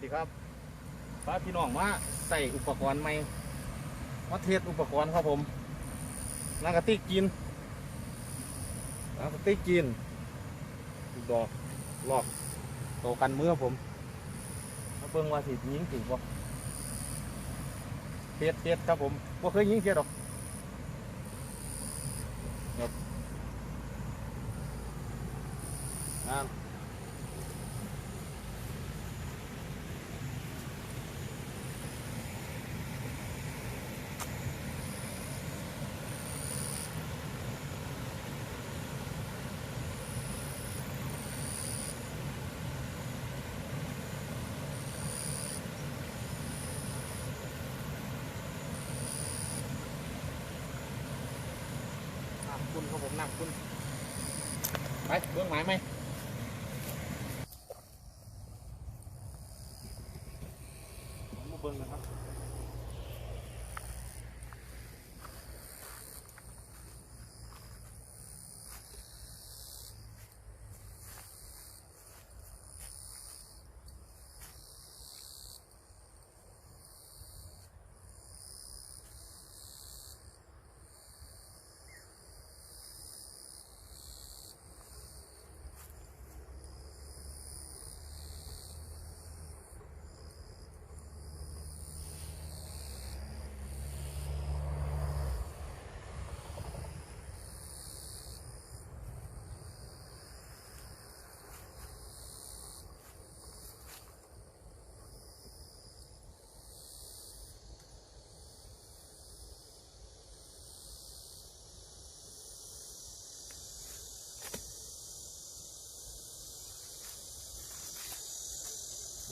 วัสดีครับพาพี่น้องมาใส่อุปกรณ์ใหม่มาเทสอุปกรณ์ครับผมนางกะติกินนางกะติกินลูกดอกลอกโตกันเมื่อผมมาเบิ่งว่าสิยิงถึงบ่เทสเทสครับผมบ่เคยยิงเทสหรอกครับงา คุณครับผมน้ำคุณ ไปเบื้องหมายไหมเบิ้งนะครับ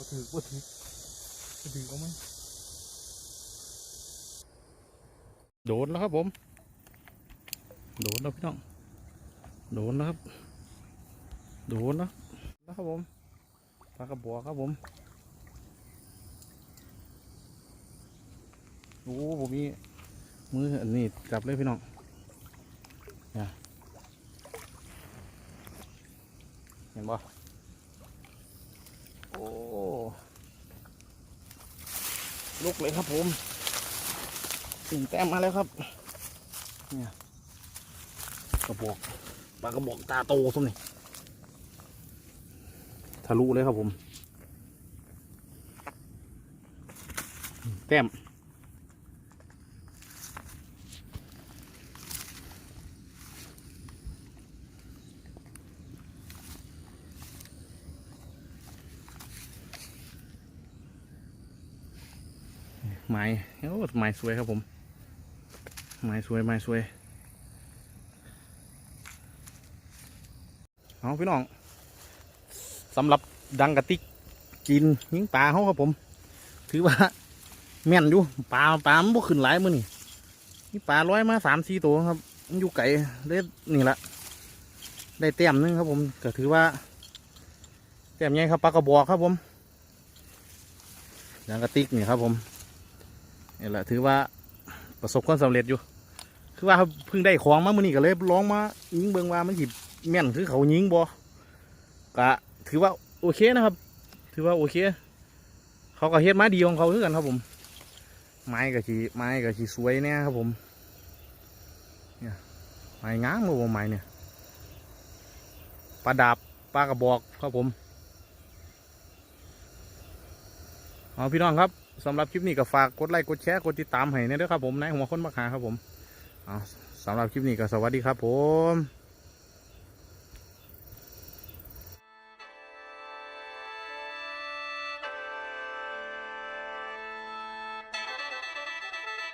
ถือบ่ถือบ่ถือก็มันโดนแล้วครับผม โดนแล้วพี่น้อง โดนแล้วครับ โดนแล้วนะครับผมปลากระบอกครับผมโอ้ผมมีมืออันนี้กลับเลยพี่น้องเนี่ยเห็นบ่ อ้ลุกเลยครับผมสี่แต้มมาแล้วครับ เนี่ยกระบอกปลากระบอกตาโตส้มนี่ทะลุเลยครับผม แต้ม ไม้โอ้ไม้สวยครับผมไม้สวยไม้สวยเอาพี่น้องสำหรับดังกะติกกินยิงปลาเขาครับผม ถือว่าแม่นอยู่ปลาปลามันบ่ขึ้นหลายมือนี่นี่ปลาร้อยมาสามสี่ตัวครับมันอยู่ไก่ได้นี่ละได้เต็มหนึงครับผมก็ถือว่าเต็มใหญ่ครับปลากระบอกครับผมดังกะติกนี่ครับผม นี่แหละถือว่าประสบความสำเร็จอยู่ คือว่าเพิ่งได้ของมาเมื่อนี้ก็เลยลองมายิงเบิงว่ามันหยิบแม่นคือเขายิงบอกะถือว่าโอเคนะครับ ถือว่าโอเค เขาก็เฮ็ดไมาดีของเขาคือกันครับผม ไม้กับชีไม้กับชีสวยเนี่ยครับผมเนี่ยไม้งามเลยผมไม้เนี่ยปลาดาบปลากระบอกครับผมเอาพี่น้องครับ สำหรับคลิปนี้ก็ฝากกดไลค์กดแชร์กดติดตามให้เนี่ยด้วยครับผมนายหัวคนมักหาครับผมเอสำหรับคลิปนี้ก็สวัสดีครับผม